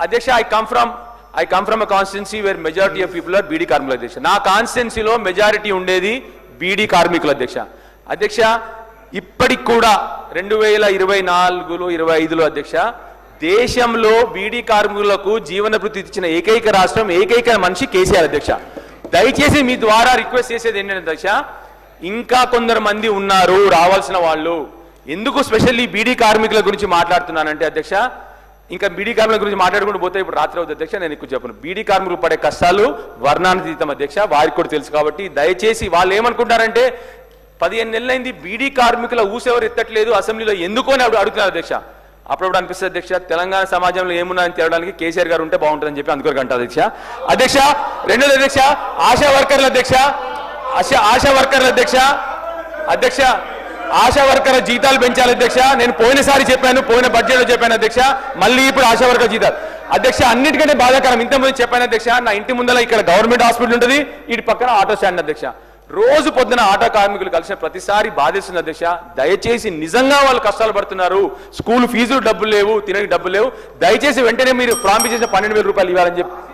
అధ్యక్ష I come from I come from a constituency where majority of people are beedi కార్మికులు అధ్యక్ష నా కాన్స్టిట్యున్సీలో మెజారిటీ ఉండేది బీడీ కార్మికులు అధ్యక్ష అధ్యక్ష ఇప్పటికి కూడా రెండు వేల ఇరవై నాలుగులో ఇరవై ఐదులో అధ్యక్ష దేశంలో బీడీ కార్మికులకు జీవన వృత్తి ఇచ్చిన ఏకైక రాష్ట్రం ఏకైక మనిషి కేసీఆర్ అధ్యక్ష దయచేసి మీ ద్వారా రిక్వెస్ట్ చేసేది ఏంటంటే అధ్యక్ష ఇంకా కొందరు మంది ఉన్నారు రావాల్సిన వాళ్ళు ఎందుకు స్పెషల్లీ బీడీ కార్మికుల గురించి మాట్లాడుతున్నానంటే అధ్యక్ష ఇంకా బీడీ కార్మికుల గురించి మాట్లాడుకుంటూ పోతే ఇప్పుడు రాత్రి అవుతుంది అధ్యక్ష నేను ఎక్కువ చెప్పను. బీడీ కార్మికులు పడే కష్టాలు వర్ణానుతీతం అధ్యక్ష వారికి కూడా తెలుసు కాబట్టి దయచేసి వాళ్ళు ఏమనుకుంటారంటే పదిహేను నెలలైంది బీడీ కార్మికుల ఊసెవరు ఎత్తట్లేదు అసెంబ్లీలో ఎందుకు అని అడుగుతున్నారు అధ్యక్ష. అప్పుడప్పుడు అనిపిస్తుంది అధ్యక్ష తెలంగాణ సమాజంలో ఏమున్నాయని తేవడానికి కేసీఆర్ గారు ఉంటే బాగుంటుందని చెప్పి అందుకొరకు అంటారు అధ్యక్ష. అధ్యక్ష రెండోది అధ్యక్ష ఆశా వర్కర్ల అధ్యక్ష ఆశా ఆశా వర్కర్ల అధ్యక్ష. అధ్యక్ష ఆశా వర్కర్ల జీతాలు పెంచాలి అధ్యక్ష. నేను పోయినసారి చెప్పాను పోయిన బడ్జెట్లో చెప్పాను అధ్యక్ష. మళ్ళీ ఇప్పుడు ఆశా వర్కర్ జీతాలు. అధ్యక్ష అన్నిటికంటే బాధాకరం. ఇంతకుముందు చెప్పాను అధ్యక్ష నా ఇంటి ముందర ఇక్కడ గవర్నమెంట్ హాస్పిటల్ ఉంటుంది. ఇటు పక్కన ఆటో స్టాండ్ అధ్యక్ష. రోజు పొద్దున ఆటో కార్మికులు కలిసిన ప్రతిసారి బాధిస్తుంది అధ్యక్ష. దయచేసి నిజంగా వాళ్ళు కష్టాలు పడుతున్నారు. స్కూల్ ఫీజులు డబ్బులు లేవు తినడానికి డబ్బులు లేవు. దయచేసి వెంటనే మీరు ప్రామిస్ చేసిన పన్నెండు వేల రూపాయలు ఇవ్వాలని చెప్పి